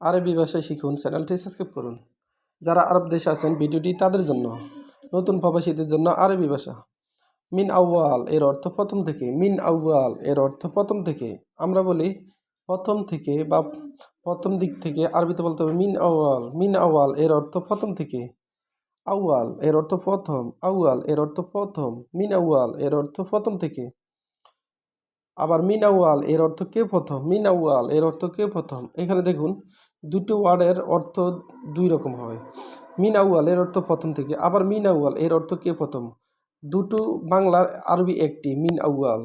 আরবি ভাষা শিখুন, চ্যানেলটি সাবস্ক্রাইব করুন। যারা আরব দেশে আছেন, ভিডিওটি তাদের জন্য, নতুন প্রবাসীদের জন্য আরবি ভাষা। মিন আউয়াল এর অর্থ প্রথম থেকে, মিন আউয়াল এর অর্থ প্রথম থেকে। আমরা বলি প্রথম থেকে বা প্রথম দিক থেকে, আরবিতে বলতে হবে মিন আউয়াল। মিন আউয়াল এর অর্থ প্রথম থেকে। আউয়াল এর অর্থ প্রথম। আউয়াল এর অর্থ প্রথম। মিন আউয়াল এর অর্থ প্রথম থেকে। আবার মিন আউয়াল এর অর্থ কে প্রথম? মিন আউয়াল এর অর্থ কে প্রথম? এখানে দেখুন, দুটো ওয়ার্ডের অর্থ দুই রকম হয়। মিন আউয়াল এর অর্থ প্রথম থেকে, আবার মিন আউয়াল এর অর্থ কে প্রথম? দুটো বাংলার আরবি একটি মিন আউয়াল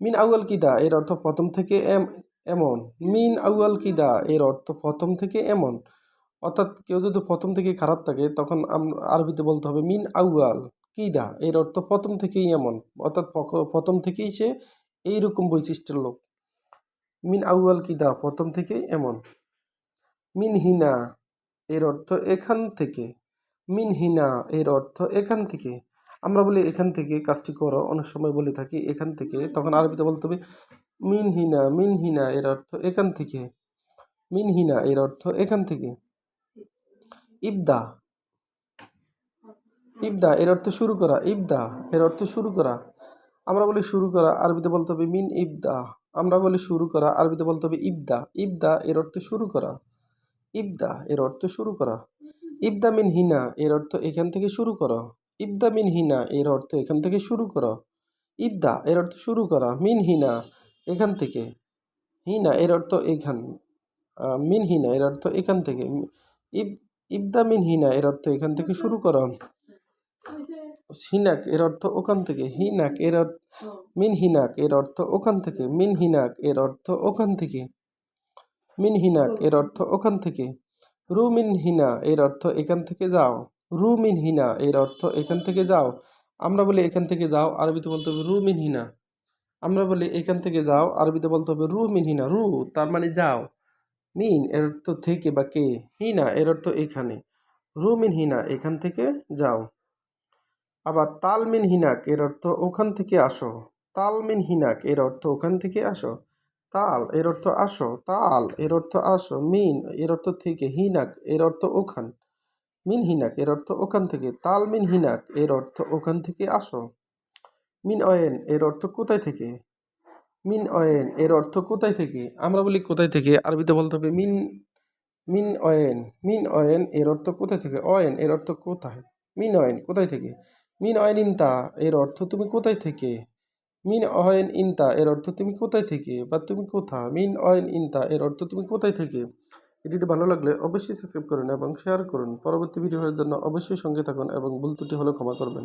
মিন আউয়াল কিদা এর অর্থ প্রথম থেকে এম, এমন। মিন আউয়াল কিদা এর অর্থ প্রথম থেকে এমন। অর্থাৎ কেউ যদি প্রথম থেকে খারাপ থাকে, তখন আরবিতে বলতে হবে মিন আউয়াল কিদা এর অর্থ প্রথম থেকেই এমন। অর্থাৎ প্রথম থেকেই সে এইরকম বৈশিষ্ট্যের লোক। মিন আউয়াল কিদা প্রথম থেকে এমন। মিন হিনা এর অর্থ এখান থেকে। মিন হিনা এর অর্থ এখান থেকে। আমরা বলি এখান থেকে কাজটি করো। অনেক সময় বলে থাকি এখান থেকে। তখন আরবিতে বলতে হবে মিন হিনা মিন হিনা এর অর্থ এখান থেকে। মিন হিনা এর অর্থ এখান থেকে। ইবদা ইবদা এর অর্থ শুরু করা। ইবদা এর অর্থ শুরু করা। আমরা বলি শুরু করা, আরবিতে বলতে হবে মিন ইবদা। আমরা বলি শুরু করা, আরবিতে বলতে হবে ইবদা। ইবদা এর অর্থ শুরু করা। ইবদা এর অর্থ শুরু করা। ইবদা মিন হিনা এর অর্থ এখান থেকে শুরু করো। ইবদা মিন হিনা এর অর্থ এখান থেকে শুরু করো। ইবদা এর অর্থ শুরু করা। মিন হিনা এখান থেকে। হিনা এর অর্থ এখান। মিন হিনা এর অর্থ এখান থেকে। ইব, ইবদা মিন হিনা এর অর্থ এখান থেকে শুরু করো। হিনাক এর অর্থ ওখান থেকে। হিনাক এর অর্থ মিন হিনাক এর অর্থ ওখান থেকে। মিন হিনাক এর অর্থ ওখান থেকে। মিন হিনাক এর অর্থ ওখান থেকে। রু মিন হিনা এর অর্থ এখান থেকে যাও। রু মিন হিনা এর অর্থ এখান থেকে যাও। আমরা বলি এখান থেকে যাও আরবিতে বলতে হবে রু মিন হিনা। আমরা বলি এখান থেকে যাও আরবিতে বলতে হবে রু মিন হিনা। রু তার মানে যাও। মিন এর অর্থ থেকে বা কে? হিনা এর অর্থ এখানে। রু মিন হিনা এখান থেকে যাও। আবার তাল মিন হিনাক এর অর্থ ওখান থেকে আসো তাল মিন হিনাক এর অর্থ ওখান থেকে আসো তাল এর অর্থ আসো তাল এর অর্থ আসো মিন এর অর্থ থেকে হিনাক এর অর্থ ওখান মিন হিনাক এর অর্থ ওখান থেকে তাল মিন হিনাক এর অর্থ ওখান থেকে আসো মিন অয়েন এর অর্থ কোথায় থেকে মিন অয়েন এর অর্থ কোথায় থেকে আমরা বলি কোথায় থেকে আরবিতে বলতে হবে মিন মিন অয়েন মিন অয়েন এর অর্থ কোথায় থেকে অয়েন এর অর্থ কোথায় মিন অয়েন, কোথায় থেকে? মিন অয়েন ইনতা, এর অর্থ তুমি কোথায় থেকে? মিন অয়েন ইনতা, এর অর্থ তুমি কোথায় থেকে? বা তুমি কোথা? মিন অয়েন ইনতা, এর অর্থ তুমি কোথায় থেকে? ভিডিওটি ভালো লাগলে অবশ্যই সাবস্ক্রাইব করুন এবং শেয়ার করুন। পরবর্তী ভিডিওর জন্য অবশ্যই সঙ্গে থাকুন এবং ভুল ত্রুটি হলে ক্ষমা করবেন।